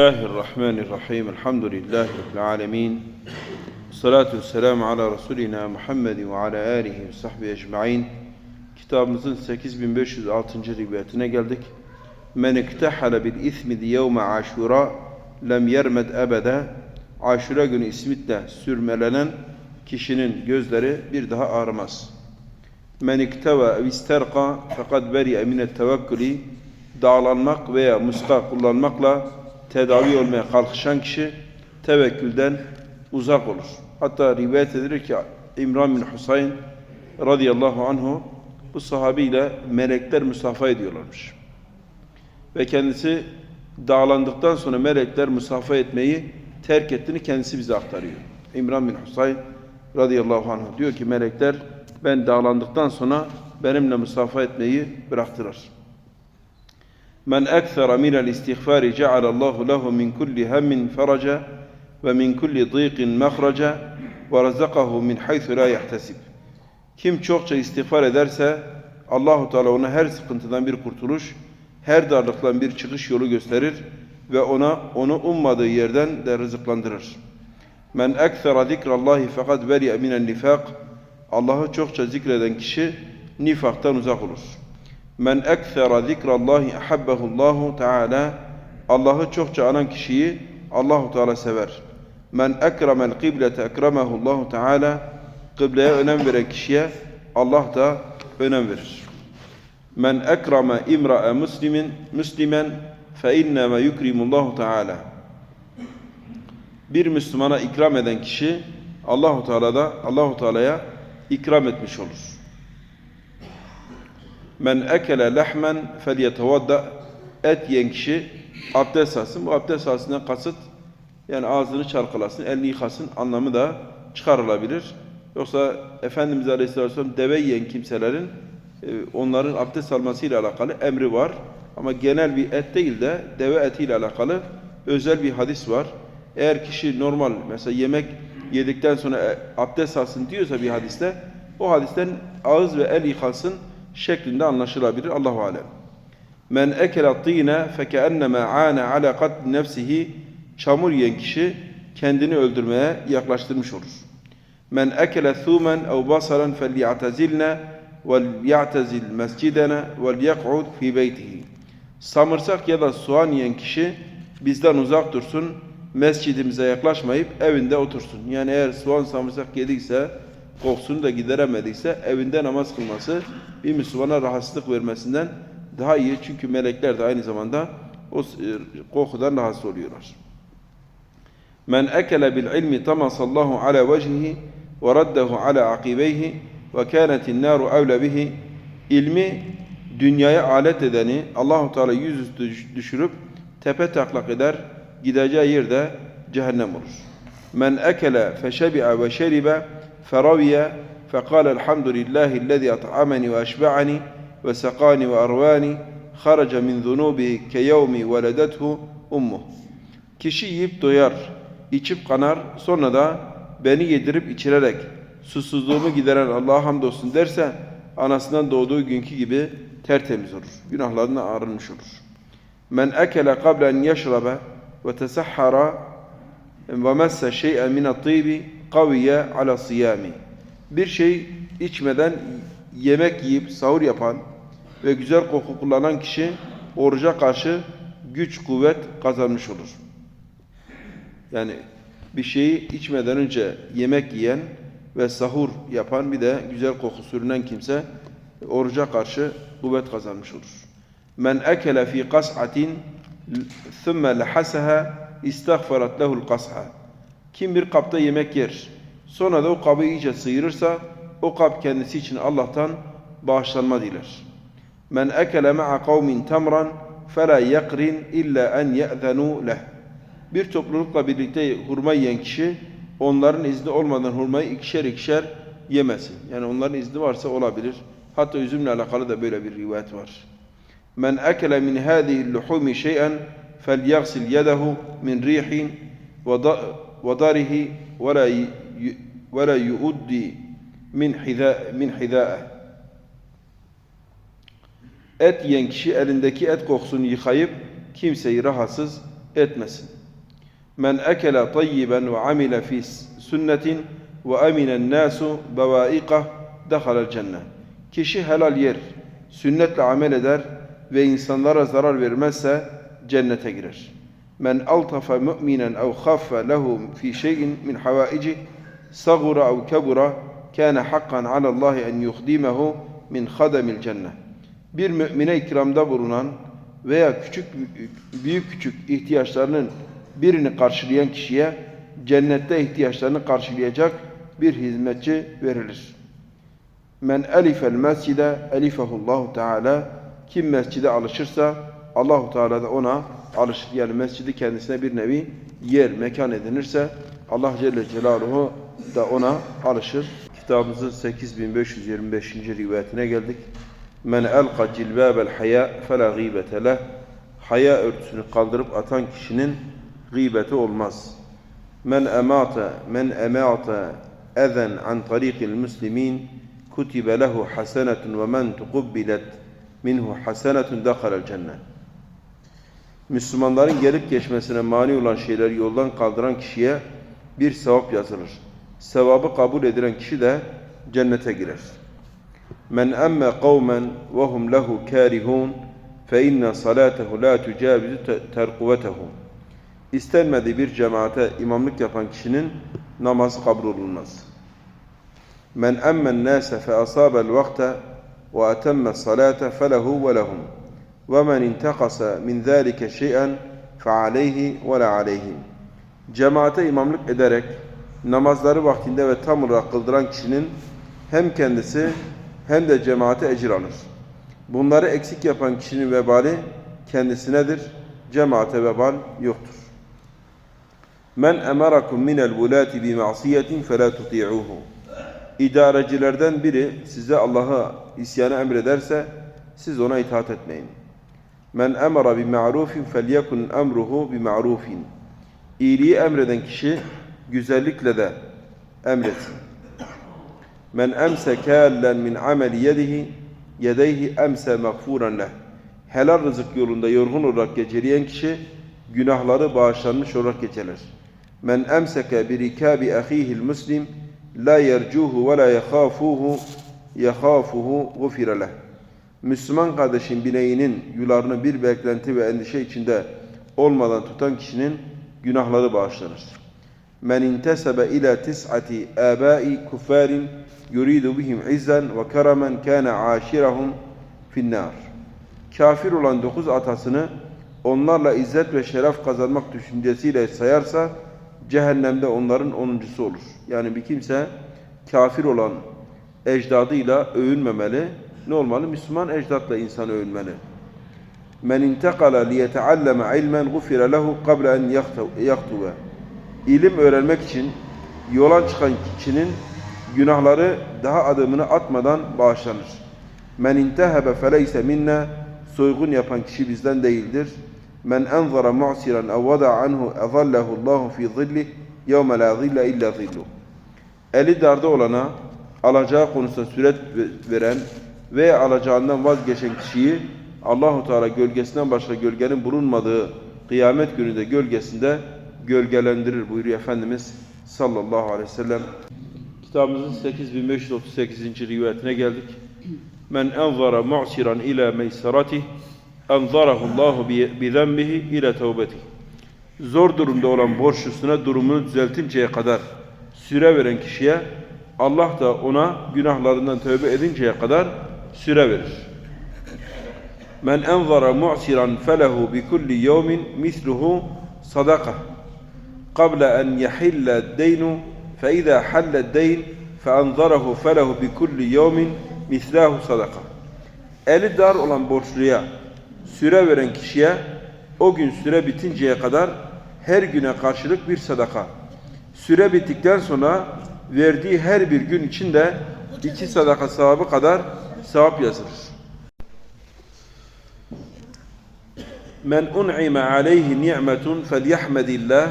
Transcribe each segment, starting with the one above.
الله الرحمن الرحيم الحمد لله رب العالمين والصلاة والسلام على Resulina Muhammed ve ala alihi ve sahbihi ecma'in Kitabımızın 8506. rivayetine geldik. Men iktehale bil ismi yevme aşura lem yermed ebede Aşura günü ismitle sürmelenen kişinin gözleri bir daha ağrımaz. Men ikteva ev isterqa fakat beri'e minet tevekkülü dağlanmak veya muska kullanmakla tedavi olmaya kalkışan kişi tevekkülden uzak olur. Hatta rivayet edilir ki İmran bin Husayn radıyallahu anhu bu sahabiyle melekler musafa ediyorlarmış. Ve kendisi dağlandıktan sonra melekler musafa etmeyi terk ettiğini kendisi bize aktarıyor. İmran bin Husayn radıyallahu anh diyor ki melekler ben dağlandıktan sonra benimle musafa etmeyi bıraktılar. Men ekthara minel istiğfari cealallahu lehu min kulli hemmin feraca ve min kulli dîqin mehraca ve razakahu min haythu la yahtesib. Kim çokça istiğfar ederse Allahu Teala ona her sıkıntıdan bir kurtuluş, her darlıktan bir çıkış yolu gösterir ve ona onu ummadığı yerden de rızıklandırır. Men ekthara zikrallahi fakat beri'e minen nifak. Allah'ı çokça zikreden kişi nifaktan uzak olur. Men ekthera zikrallahi ahabbehullahu teala Allah'ı çokça anan kişiyi Allahu Teala sever. Men ekremel kıblete ekremehullahu teala kıbleye önem veren kişiye Allah da önem verir. Men ekreme imra'e muslimin muslimen fe inneme yukrimullahu teala bir Müslümana ikram eden kişi Allahu Teala da Allahu Teala'ya ikram etmiş olur. Men ekele lehmen felyetevadda et yiyen kişi abdest alsın. Bu abdest alsından kasıt yani ağzını çalkalasın, elini yıkasın anlamı da çıkarılabilir. Yoksa Efendimiz Aleyhisselatü Vesselam deve yiyen kimselerin e, onların abdest almasıyla alakalı emri var. Ama genel bir et değil de deve etiyle alakalı özel bir hadis var. Eğer kişi normal mesela yemek yedikten sonra e, abdest alsın diyorsa bir hadiste o hadisten ağız ve el yıkasın şeklinde anlaşılabilir. Allahu alem. Men ekela tîne fekeenneme âne ala katli nefsihi çamur yiyen kişi kendini öldürmeye yaklaştırmış olur. Men ekele thûmen ev basaran felyatezilne vel ya'tezil mescidene vel yak'ud fi beytihi. Samırsak ya da soğan yiyen kişi bizden uzak dursun, mescidimize yaklaşmayıp evinde otursun. Yani eğer soğan samırsak yediyse, kokusunu da gideremediyse evinde namaz kılması bir Müslümana rahatsızlık vermesinden daha iyi. Çünkü melekler de aynı zamanda o e, kokudan rahatsız oluyorlar. Men ekele bil ilmi tamasallahu ala vecihi ve raddehu ala akibeyhi ve kânetin nâru evle ilmi dünyaya alet edeni Allahu Teala yüzüstü düşürüp tepe taklak eder gideceği yerde cehennem olur. Men ekele feşebi'a ve şeribe feraviye فقال الحمد لله الذي أطعمني وأشبعني وسقاني وأرواني خرج من ذنوبه كيوم ولدته أمه Kişi yiyip doyar, içip kanar, sonra da beni yedirip içirerek susuzluğumu gideren Allah'a hamdolsun derse anasından doğduğu günkü gibi tertemiz olur. Günahlarından arınmış olur. Men ekele qabla en yeşrabe ve tesahhara ve messe şey'en min at-tibi qaviye ala siyami. Bir şey içmeden yemek yiyip sahur yapan ve güzel koku kullanan kişi oruca karşı güç kuvvet kazanmış olur. Yani bir şeyi içmeden önce yemek yiyen ve sahur yapan bir de güzel koku sürünen kimse oruca karşı kuvvet kazanmış olur. Men ekele fi kas'atin thumme lehasaha istagfarat lehul kas'a. Kim bir kapta yemek yer, sonra da o kabı iyice sıyırırsa, o kap kendisi için Allah'tan bağışlanma diler. Men ekele ma'a kavmin temran fela yakrin illa en ye'zenu leh. Bir toplulukla birlikte hurma yiyen kişi onların izni olmadan hurmayı ikişer ikişer yemesin. Yani onların izni varsa olabilir. Hatta üzümle alakalı da böyle bir rivayet var. Men ekele min hâzihi luhumi şey'en felyaghsil yedehu min rihin ve darihi ve la la yuuddi min hida min hidae. Et yiyen kişi elindeki et kokusunu yıkayıp kimseyi rahatsız etmesin. Men ekele tayyiben ve amile fi sünnetin ve aminen nasu bevaikah dehalel cennet. Kişi helal yer, sünnetle amel eder ve insanlara zarar vermezse cennete girer. Men altafa mu'minen ev khaffa lehu fi şeyin min havaici sagura ev kebura kana hakkan ala Allah en yuhdimehu min khademil cennet. Bir mümine ikramda bulunan veya küçük büyük küçük ihtiyaçlarının birini karşılayan kişiye cennette ihtiyaçlarını karşılayacak bir hizmetçi verilir. Men elifel mescide elifehullahu teala kim mescide alışırsa Allahu Teala da ona alışır. Yani mescidi kendisine bir nevi yer, mekan edinirse Allah Celle Celaluhu da ona alışır. Kitabımızın 8525. rivayetine geldik. Men elqa cilbabel haya fela gıybete leh. Haya örtüsünü kaldırıp atan kişinin gıybeti olmaz. Men emata men emata ezen an tariqil muslimin kutibe lehu hasenetun ve men tukubbilet minhu hasenetun dakhalel cennet. Müslümanların gelip geçmesine mani olan şeyleri yoldan kaldıran kişiye bir sevap yazılır. Sevabı kabul edilen kişi de cennete girer. Men emme kavmen ve hum lehu karihun fe inne salatehu la tucavizu terkuvetehu. İstenmediği bir cemaate imamlık yapan kişinin namazı kabul olunmaz. Men emmen nase fe asabel vakte ve atemme salate felehu ve lehum. Ve men intakasa min zâlike şey'en fe aleyhi ve la aleyhim. Cemaate imamlık ederek namazları vaktinde ve tam olarak kıldıran kişinin hem kendisi hem de cemaate ecir alır. Bunları eksik yapan kişinin vebali kendisinedir. Cemaate vebal yoktur. Men emarakum minel vulati bi ma'siyetin fela tuti'uhu. İdarecilerden biri size Allah'a isyanı emrederse siz ona itaat etmeyin. Men emara bi ma'rufin felyekun emruhu bi ma'rufin. İyiliği emreden kişi güzellikle de emretsin. Men emse kâllen min ameli yedihi yedeyhi emse mağfuran leh. Helal rızık yolunda yorgun olarak geceleyen kişi günahları bağışlanmış olarak geçerler. Men emseke bi rikabi ahihil muslim la yercuhu ve la yakhafuhu yakhafuhu gufire leh. Müslüman kardeşin bineğinin yularını bir beklenti ve endişe içinde olmadan tutan kişinin günahları bağışlanır. Men intesebe ila tis'ati abai kuffarin yuridu bihim izzan ve keramen kana aşirahum finnar. Kafir olan dokuz atasını onlarla izzet ve şeref kazanmak düşüncesiyle sayarsa cehennemde onların onuncusu olur. Yani bir kimse kafir olan ecdadıyla övünmemeli. Ne olmalı? Müslüman ecdatla insan övünmeli. Men intekala liyetealleme ilmen gufire lehu qabla en yaktube. İlim öğrenmek için yola çıkan kişinin günahları daha adımını atmadan bağışlanır. Men intehebe feleyse minna soygun yapan kişi bizden değildir. Men enzara mu'siran ev vada anhu ezallahu Allahu fi zilli yevme la zille illa zillu. Eli darda olana alacağı konusunda süret veren veya alacağından vazgeçen kişiyi Allahu Teala gölgesinden başka gölgenin bulunmadığı kıyamet gününde gölgesinde gölgelendirir buyuruyor Efendimiz sallallahu aleyhi ve sellem. Kitabımızın 8538. rivayetine geldik. Men enzara mu'siran ila meysaratih enzarahu Allahu bi zenbihi ila tevbetih. Zor durumda olan borçlusuna durumunu düzeltinceye kadar süre veren kişiye Allah da ona günahlarından tövbe edinceye kadar süre verir. Men enzara mu'siran felehu bi kulli yevmin misluhu sadaka. Deynu fe izâ halle deyn fe enzarahu felehu bi kulli yevmin mislahu sadaka. Eli dar olan borçluya süre veren kişiye o gün süre bitinceye kadar her güne karşılık bir sadaka. Süre bittikten sonra verdiği her bir gün içinde iki sadaka sevabı kadar sevap yazılır. Men un'ime aleyhi ni'metun felyahmedillah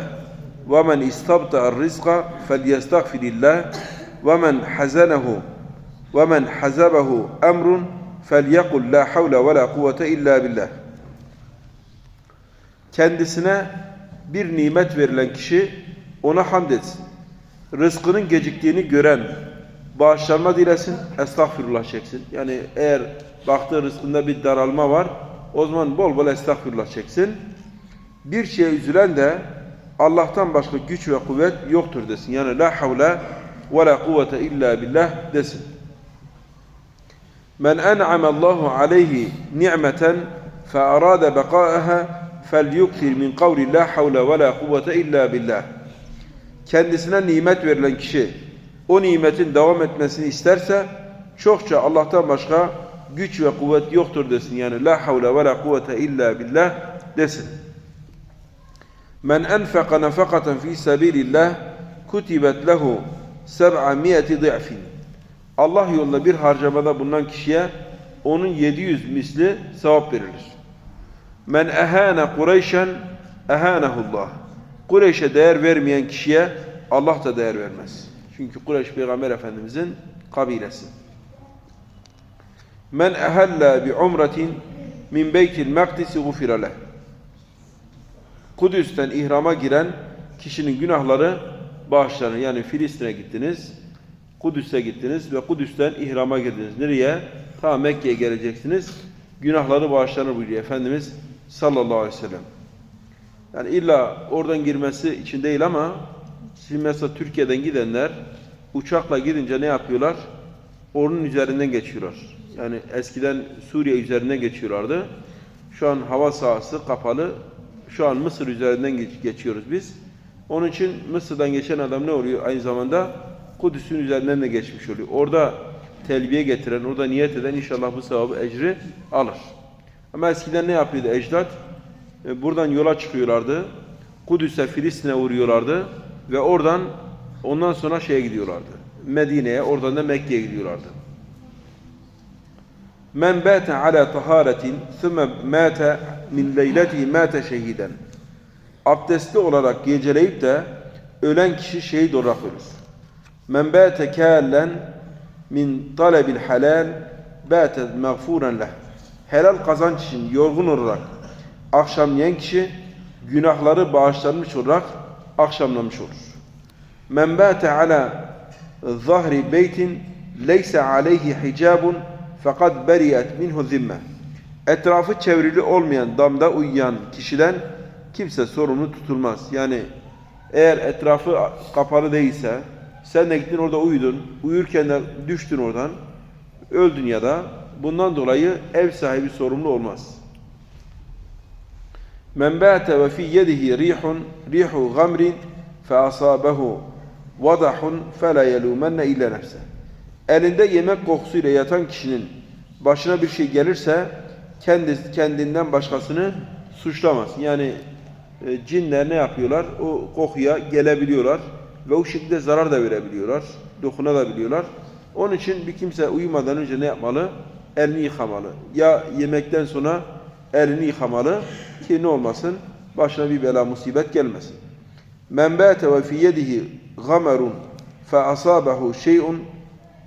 rizqa felyestagfirillah ve men hazanehu ve men hazabehu emrun felyekul la havle ve la kuvvete illa billah. Kendisine bir nimet verilen kişi ona hamd etsin. Rızkının geciktiğini gören bağışlanma dilesin, estağfirullah çeksin. Yani eğer baktığı rızkında bir daralma var, o zaman bol bol estağfirullah çeksin. Bir şeye üzülen de Allah'tan başka güç ve kuvvet yoktur desin. Yani la havle ve la kuvvete illa billah desin. Men en'ame Allahu aleyhi ni'meten fe arada bekâeha felyuktir min kavli la havle ve la kuvvete illa billah. Kendisine nimet verilen kişi o nimetin devam etmesini isterse çokça Allah'tan başka güç ve kuvvet yoktur desin. Yani la havle ve la kuvvete illa billah desin. Men enfeqa nefekaten fi sabilillah kutibet lehu seb'amiyeti di'fin. Allah yolunda bir harcamada bulunan kişiye onun 700 misli sevap verilir. Men ehane Kureyşen ehanehullah. Kureyş'e değer vermeyen kişiye Allah da değer vermez. Çünkü Kureyş Peygamber Efendimizin kabilesi. Men ehelle bi umretin min beytil mekdisi gufireleh. Kudüs'ten ihrama giren kişinin günahları bağışlanır. Yani Filistin'e gittiniz, Kudüs'e gittiniz ve Kudüs'ten ihrama girdiniz. Nereye? Ta Mekke'ye geleceksiniz. Günahları bağışlanır buyuruyor Efendimiz sallallahu aleyhi ve sellem. Yani illa oradan girmesi için değil ama şimdi mesela Türkiye'den gidenler uçakla gidince ne yapıyorlar? Onun üzerinden geçiyorlar. Yani eskiden Suriye üzerinden geçiyorlardı. Şu an hava sahası kapalı. Şu an Mısır üzerinden geç- geçiyoruz biz. Onun için Mısır'dan geçen adam ne oluyor? Aynı zamanda Kudüs'ün üzerinden de geçmiş oluyor. Orada telbiye getiren, orada niyet eden inşallah bu sevabı, ecri alır. Ama eskiden ne yapıyordu ecdat? E, Buradan yola çıkıyorlardı. Kudüs'e, Filistin'e uğruyorlardı. Ve oradan ondan sonra şeye gidiyorlardı. Medine'ye, oradan da Mekke'ye gidiyorlardı. Men bâte ala taharetin thumme mâte min leyletihi mâte şehiden. Abdestli olarak geceleyip de ölen kişi şehit olarak ölür. Men bâte kâllen min talebil halal bâte mağfuren leh. Helal kazanç için yorgun olarak akşamlayan kişi günahları bağışlanmış olarak akşamlamış olur. Men bâte ala zahri beytin leyse aleyhi hicabun fakat beriyet minhu zimme. Etrafı çevrili olmayan damda uyuyan kişiden kimse sorumlu tutulmaz. Yani eğer etrafı kapalı değilse sen de gittin orada uyudun. Uyurken de düştün oradan. Öldün ya da bundan dolayı ev sahibi sorumlu olmaz. Men bâte ve fi yedihi rihun rihu gamrin fe asabehu vadahun fe la yelumenne illa nefse. Elinde yemek kokusuyla yatan kişinin başına bir şey gelirse kendi kendinden başkasını suçlamaz. Yani e, cinler ne yapıyorlar? O kokuya gelebiliyorlar ve o şekilde zarar da verebiliyorlar, dokunabiliyorlar. Onun için bir kimse uyumadan önce ne yapmalı? Elini yıkamalı. Ya yemekten sonra elini yıkamalı ki ne olmasın? Başına bir bela musibet gelmesin. Men bâte ve fi yedihi gamerun şey'un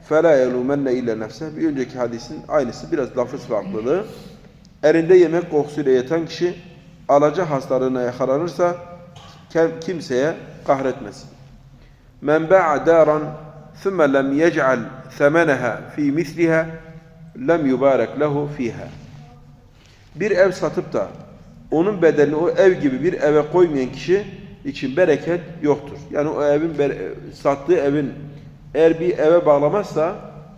فَلَا يَلُومَنَّ اِلَّا نَفْسَهِ Bir önceki hadisin aynısı biraz lafız farklılığı. Elinde yemek kokusuyla yatan kişi alaca hastalığına yakalanırsa kim- kimseye kahretmesin. Men ba'a daran thumma lem yec'al themeneha fi misliha lem yubarak lehu fiha. Bir ev satıp da onun bedelini o ev gibi bir eve koymayan kişi için bereket yoktur. Yani o evin bere- sattığı evin eğer bir eve bağlamazsa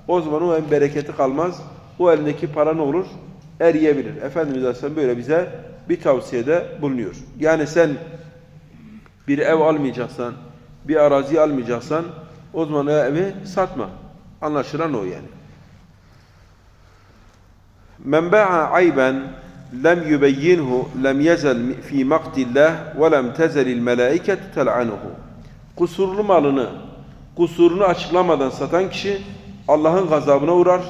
o zaman o evin bereketi kalmaz. O elindeki para ne olur? Eriyebilir. Efendimiz Aleyhisselam böyle bize bir tavsiyede bulunuyor. Yani sen bir ev almayacaksan, bir arazi almayacaksan o zaman o evi satma. Anlaşılan o yani. Men ba'a ayben lem yubeyyinhu lem yezel fi maktillah ve lem tezelil melaiket tel'anuhu. Kusurlu malını, kusurunu açıklamadan satan kişi Allah'ın gazabına uğrar.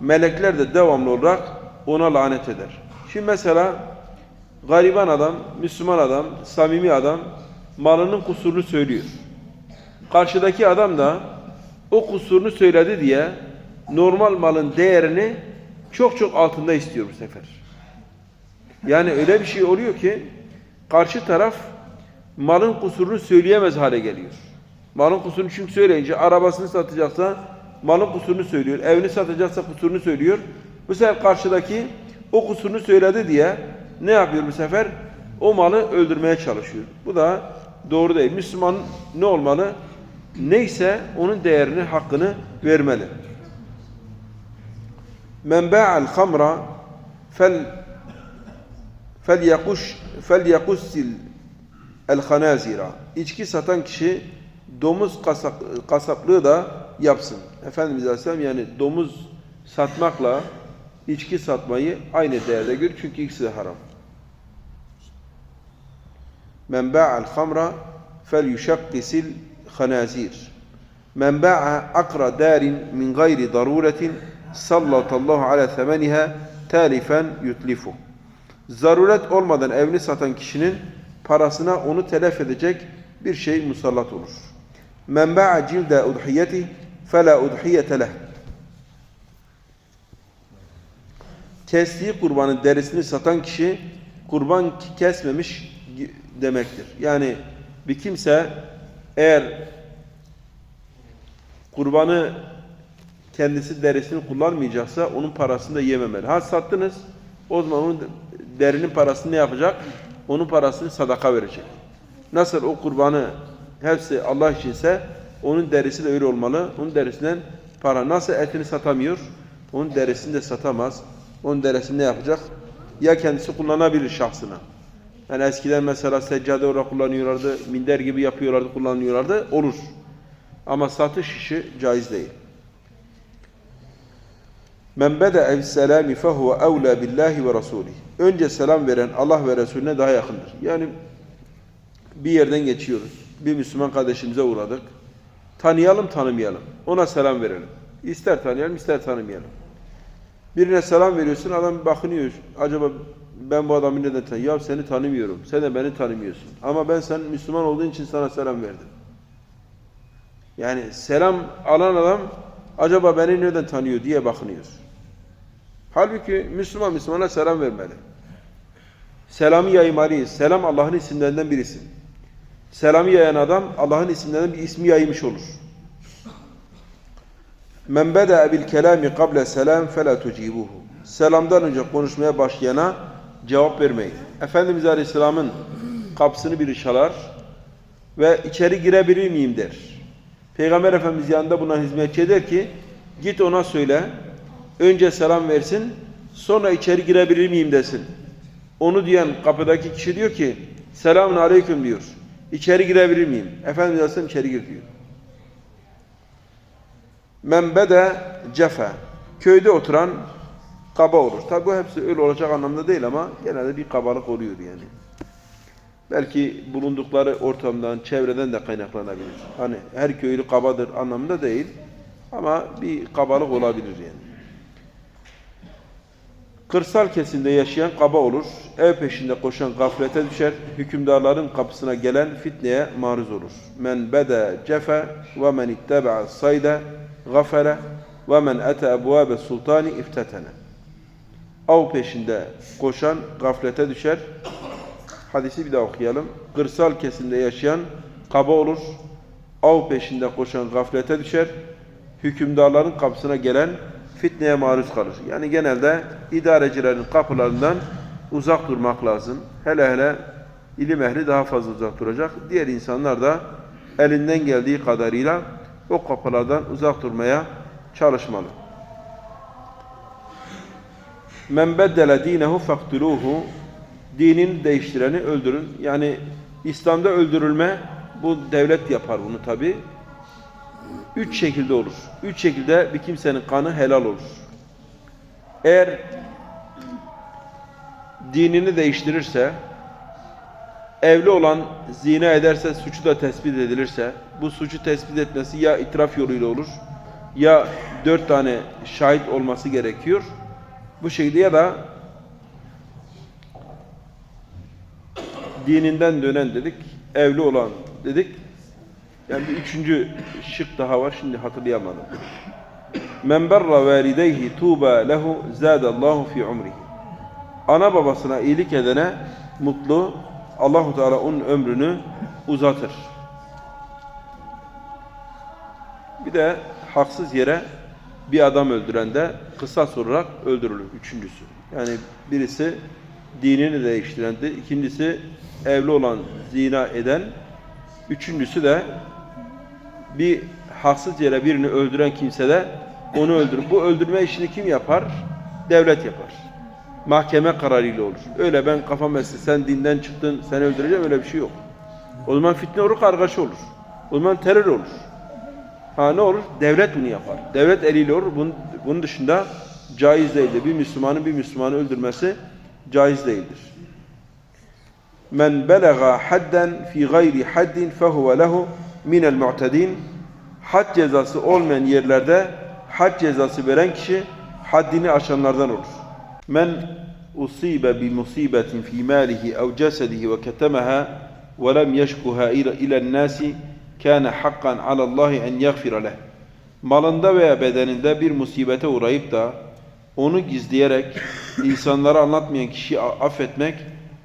Melekler de devamlı olarak ona lanet eder. Şimdi mesela gariban adam, Müslüman adam, samimi adam malının kusurunu söylüyor. Karşıdaki adam da o kusurunu söyledi diye normal malın değerini çok çok altında istiyor bu sefer. Yani öyle bir şey oluyor ki karşı taraf malın kusurunu söyleyemez hale geliyor. Malın kusurunu çünkü söyleyince arabasını satacaksa malın kusurunu söylüyor. Evini satacaksa kusurunu söylüyor. Bu sefer karşıdaki o kusurunu söyledi diye ne yapıyor bu sefer? O malı öldürmeye çalışıyor. Bu da doğru değil. Müslüman ne olmalı? Neyse onun değerini, hakkını vermeli. Men ba'al hamra fel fel yakuş fel yakussil el hanazira. İçki satan kişi domuz kasak, kasaplığı da yapsın. Efendimiz Aleyhisselam yani domuz satmakla içki satmayı aynı değerde görür çünkü ikisi de haram. Men ba'al hamra fel yuşakkisil hanazir. Men ba'a akra darin min gayri daruretin sallatallahu ala semeniha talifen yutlifu. Zaruret olmadan evini satan kişinin parasına onu telef edecek bir şey musallat olur. Men ba'a cilde udhiyeti fela udhiyete leh. Kestiği kurbanın derisini satan kişi kurban kesmemiş demektir. Yani bir kimse eğer kurbanı kendisi derisini kullanmayacaksa onun parasını da yememeli. Ha sattınız o zaman onun derinin parasını ne yapacak? Onun parasını sadaka verecek. Nasıl o kurbanı hepsi Allah içinse onun derisi de öyle olmalı. Onun derisinden para nasıl etini satamıyor? Onun derisini de satamaz. Onun derisini ne yapacak? Ya kendisi kullanabilir şahsına. Yani eskiden mesela seccade olarak kullanıyorlardı, minder gibi yapıyorlardı, kullanıyorlardı. Olur. Ama satış işi caiz değil. Men beda bis selami fehuve evla billahi ve rasulih. Önce selam veren Allah ve Resulüne daha yakındır. Yani bir yerden geçiyoruz. Bir Müslüman kardeşimize uğradık. Tanıyalım, tanımayalım. Ona selam verelim. İster tanıyalım, ister tanımayalım. Birine selam veriyorsun, adam bakınıyor. Acaba ben bu adamı neden tanıyorum? Ya seni tanımıyorum. Sen de beni tanımıyorsun. Ama ben sen Müslüman olduğun için sana selam verdim. Yani selam alan adam acaba beni nereden tanıyor diye bakınıyor. Halbuki Müslüman Müslümana selam vermeli. Selamı yaymalıyız. Selam Allah'ın isimlerinden birisi. Selamı yayan adam Allah'ın isimlerinden bir ismi yaymış olur. Men beda bil kelami qabla selam fela tucibuhu. Selamdan önce konuşmaya başlayana cevap vermeyin. Efendimiz Aleyhisselam'ın kapısını biri çalar ve içeri girebilir miyim der. Peygamber Efendimiz yanında buna hizmetçi eder ki git ona söyle önce selam versin sonra içeri girebilir miyim desin. Onu diyen kapıdaki kişi diyor ki selamun aleyküm diyor. İçeri girebilir miyim? Efendimiz Aleyhisselam içeri gir diyor. Men bede cefe. Köyde oturan kaba olur. Tabi bu hepsi öyle olacak anlamda değil ama genelde bir kabalık oluyor yani. Belki bulundukları ortamdan, çevreden de kaynaklanabilir. Hani her köylü kabadır anlamında değil. Ama bir kabalık olabilir yani. Kırsal kesimde yaşayan kaba olur. Ev peşinde koşan gaflete düşer. Hükümdarların kapısına gelen fitneye maruz olur. Men bede cefe ve men itteba'a sayde gafere ve men ete ebvabe sultani iftetene. Av peşinde koşan gaflete düşer. Hadisi bir daha okuyalım. Kırsal kesimde yaşayan kaba olur. Av peşinde koşan gaflete düşer. Hükümdarların kapısına gelen fitneye maruz kalır. Yani genelde idarecilerin kapılarından uzak durmak lazım. Hele hele ilim ehli daha fazla uzak duracak. Diğer insanlar da elinden geldiği kadarıyla o kapılardan uzak durmaya çalışmalı. Men beddele dinehu faktuluhu dinini değiştireni öldürün. Yani İslam'da öldürülme bu devlet yapar bunu tabi. Üç şekilde olur. Üç şekilde bir kimsenin kanı helal olur. Eğer dinini değiştirirse, evli olan zina ederse, suçu da tespit edilirse, bu suçu tespit etmesi ya itiraf yoluyla olur, ya dört tane şahit olması gerekiyor. Bu şekilde ya da dininden dönen dedik, evli olan dedik. Yani bir üçüncü şık daha var, şimdi hatırlayamadım. Men berra valideyhi tuba lehu zadallahu fi umrihi. Ana babasına iyilik edene mutlu, Allahu Teala onun ömrünü uzatır. Bir de haksız yere bir adam öldüren de kısas olarak öldürülür. Üçüncüsü. Yani birisi dinini değiştirendi. ikincisi evli olan zina eden. Üçüncüsü de bir haksız yere birini öldüren kimse de onu öldürür. Bu öldürme işini kim yapar? Devlet yapar. Mahkeme kararıyla olur. Öyle ben kafam esti, sen dinden çıktın, seni öldüreceğim öyle bir şey yok. O zaman fitne olur, kargaşa olur. O zaman terör olur. Ha ne olur? Devlet bunu yapar. Devlet eliyle olur. Bunun, bunun dışında caiz değildir. Bir Müslümanın bir Müslümanı öldürmesi caiz değildir. Men belaga hadden fi gayri haddin fehuve lehu minel mu'tedin had cezası olmayan yerlerde had cezası veren kişi haddini aşanlardan olur. Men usibe bi musibetin fi malihi ev cesedihi ve ketemaha ve lem yeşkuha ilen nasi kana hakkan alallahi en yaghfira leh. Malında veya bedeninde bir musibete uğrayıp da onu gizleyerek insanlara anlatmayan kişiyi affetmek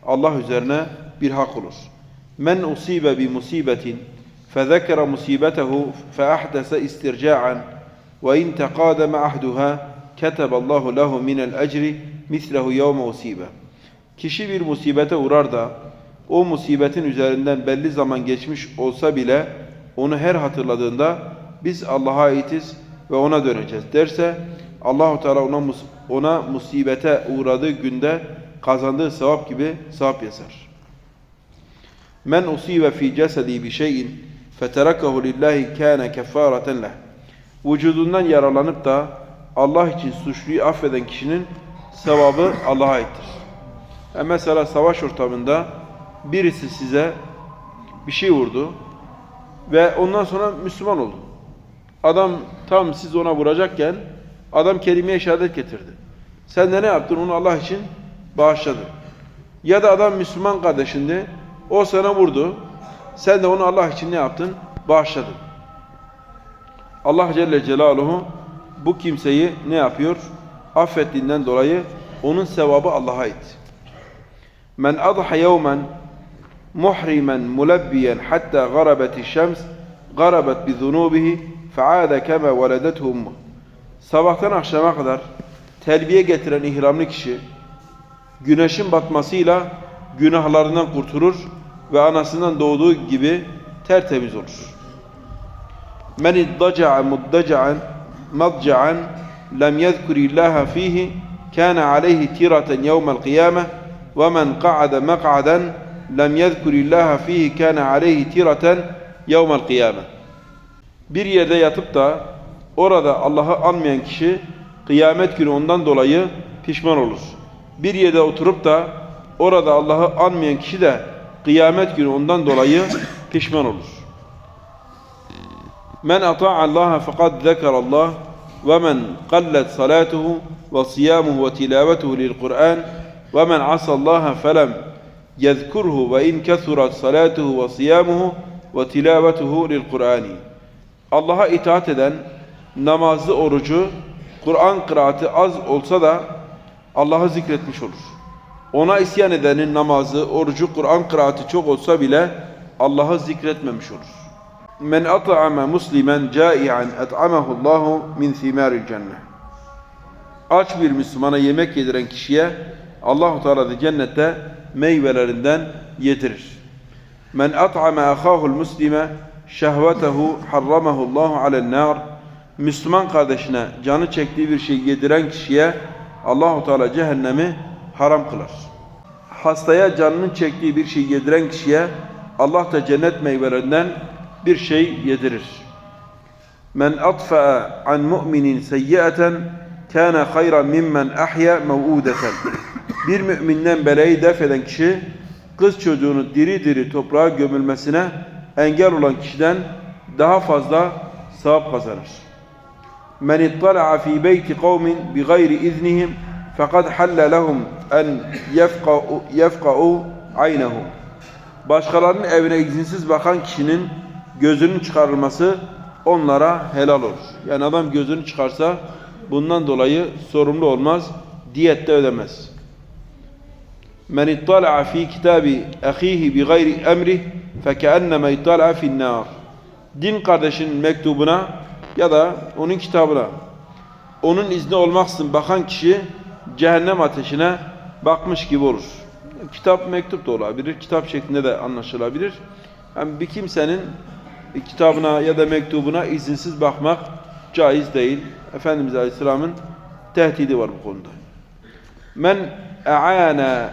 Allah üzerine bir hak olur. Men usibe bi musibetin فذكر مصيبته فأحدث استرجاعا وإن تقادم عهدها كتب الله له من الأجر مثله يوم أصيبه Kişi bir musibete uğrar da o musibetin üzerinden belli zaman geçmiş olsa bile onu her hatırladığında biz Allah'a aitiz ve ona döneceğiz derse Allahu Teala ona mus- ona musibete uğradığı günde kazandığı sevap gibi sevap yazar. Men usibe fi cesedi bi şeyin feterakahu lillahi kana kefareten leh. Vücudundan yaralanıp da Allah için suçluyu affeden kişinin sevabı Allah'a aittir. Yani mesela savaş ortamında birisi size bir şey vurdu ve ondan sonra Müslüman oldu. Adam tam siz ona vuracakken adam kelime-i şehadet getirdi. Sen de ne yaptın? Onu Allah için bağışladın. Ya da adam Müslüman kardeşindi. O sana vurdu. Sen de onu Allah için ne yaptın? Bağışladın. Allah Celle Celaluhu bu kimseyi ne yapıyor? Affettiğinden dolayı onun sevabı Allah'a ait. Men adha yevmen muhrimen mulabbiyen hatta garabeti şems garabet bi zunubihi feade kema veledethu ummuh. Sabahtan akşama kadar telbiye getiren ihramlı kişi güneşin batmasıyla günahlarından kurtulur ve anasından doğduğu gibi tertemiz olur. Men iddaca'a muddaca'an madca'an lem yezkurillaha fihi kana aleyhi tiratan yevmel kıyameh ve men qa'ada maq'adan lem yezkurillaha fihi kana aleyhi tiratan yevmel kıyameh. Bir yerde yatıp da orada Allah'ı anmayan kişi kıyamet günü ondan dolayı pişman olur. Bir yerde oturup da orada Allah'ı anmayan kişi de kıyamet günü ondan dolayı pişman olur. Men Allah fekad zekar Allah ve men qallet salatuhu ve siyamuhu ve tilavetuhu lil Kur'an ve men asallaha felem yezkurhu ve in kethurat salatuhu ve siyamuhu ve tilavetuhu lil Kur'ani. Allah'a itaat eden namazı, orucu, Kur'an kıraati az olsa da Allah'ı zikretmiş olur. Ona isyan edenin namazı, orucu, Kur'an kıraati çok olsa bile Allah'ı zikretmemiş olur. Men at'ame muslimen cai'an et'amahu Allahu min thimaril cennet. Aç bir Müslümana yemek yediren kişiye Allahu Teala da cennette meyvelerinden yedirir. Men at'ame ahahu'l muslime şehvetehu harramahu Allahu alen nar. Müslüman kardeşine canı çektiği bir şey yediren kişiye Allahu Teala cehennemi haram kılar. Hastaya canının çektiği bir şey yediren kişiye Allah da cennet meyvelerinden bir şey yedirir. Men atfa'a an mu'minin seyyiaten kana hayran mimmen ahya mev'udeten. Bir müminden belayı def eden kişi kız çocuğunu diri diri toprağa gömülmesine engel olan kişiden daha fazla sevap kazanır. Men ittala'a fi beyti kavmin bi gayri iznihim fakat halle lehum en yefka'u yefka'u aynehu. Başkalarının evine izinsiz bakan kişinin gözünün çıkarılması onlara helal olur. Yani adam gözünü çıkarsa bundan dolayı sorumlu olmaz, diyette ödemez. Men ittala'a fi kitabi ahihi bi gayri emri fekenneme ittala'a fin nar. Din kardeşinin mektubuna ya da onun kitabına onun izni olmaksızın bakan kişi cehennem ateşine bakmış gibi olur. Kitap mektup da olabilir, kitap şeklinde de anlaşılabilir. Yani bir kimsenin kitabına ya da mektubuna izinsiz bakmak caiz değil. Efendimiz Aleyhisselam'ın tehdidi var bu konuda. Men e'ana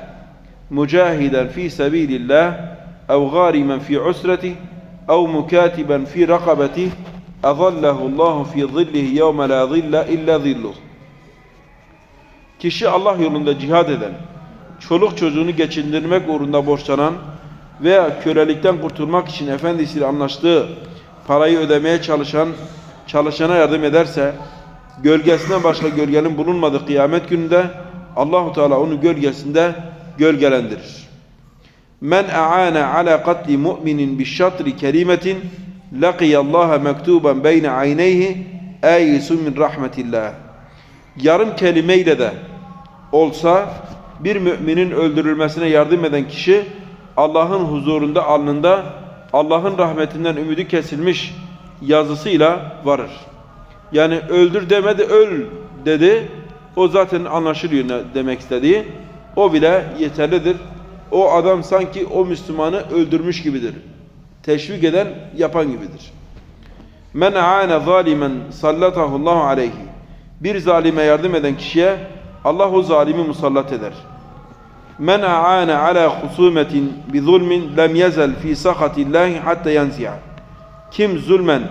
mücahiden fi sebilillah ev garimen fi usreti ev mukatiben fi rakabeti azallahu Allahu fi zillihi yevme la zilla illa zilluh. Kişi Allah yolunda cihad eden, çoluk çocuğunu geçindirmek uğrunda borçlanan veya kölelikten kurtulmak için efendisiyle anlaştığı parayı ödemeye çalışan çalışana yardım ederse gölgesinden başka gölgenin bulunmadığı kıyamet gününde Allahu Teala onu gölgesinde gölgelendirir. Men aana ala katli mu'minin bi şatri kelimetin laqiyallaha mektuben beyne ayneyhi ayisun min rahmetillah. Yarım kelimeyle de olsa bir müminin öldürülmesine yardım eden kişi Allah'ın huzurunda alnında Allah'ın rahmetinden ümidi kesilmiş yazısıyla varır. Yani öldür demedi öl dedi. O zaten anlaşılıyor ne demek istediği. O bile yeterlidir. O adam sanki o Müslümanı öldürmüş gibidir. Teşvik eden, yapan gibidir. Men aane zalimen sallatahu Allahu aleyhi. Bir zalime yardım eden kişiye Allah o zalimi musallat eder. Men aane ala husumetin bi zulmin lem yezel fi sakatillahi hatta yanzi'a. Kim zulmen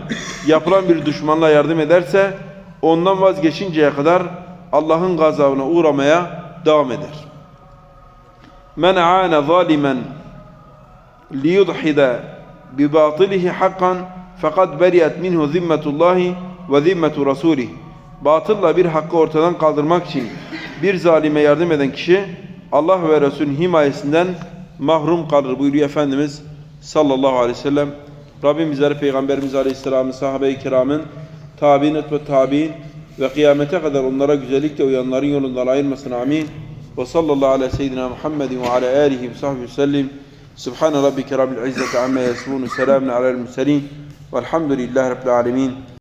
yapılan bir düşmanla yardım ederse ondan vazgeçinceye kadar Allah'ın gazabına uğramaya devam eder. Men aane zalimen liyudhida bi batilihi hakkan fakat beriyet minhu zimmetullahi ve zimmetu rasulih. Batılla bir hakkı ortadan kaldırmak için bir zalime yardım eden kişi Allah ve Resulün himayesinden mahrum kalır buyuruyor Efendimiz sallallahu aleyhi ve sellem. Rabbim bizleri Peygamberimiz Aleyhisselam'ın, sahabe-i kiramın, tabi'in ve tabi'in ve kıyamete kadar onlara güzellikle uyanların yolundan ayırmasın. Amin. Ve sallallahu ala seyyidina Muhammedin ve ala alihi ve sahbihi sellim. Subhane rabbike rabbil izzeti amma yasifun. Selamun alel murselin. Velhamdülillahi rabbil alemin.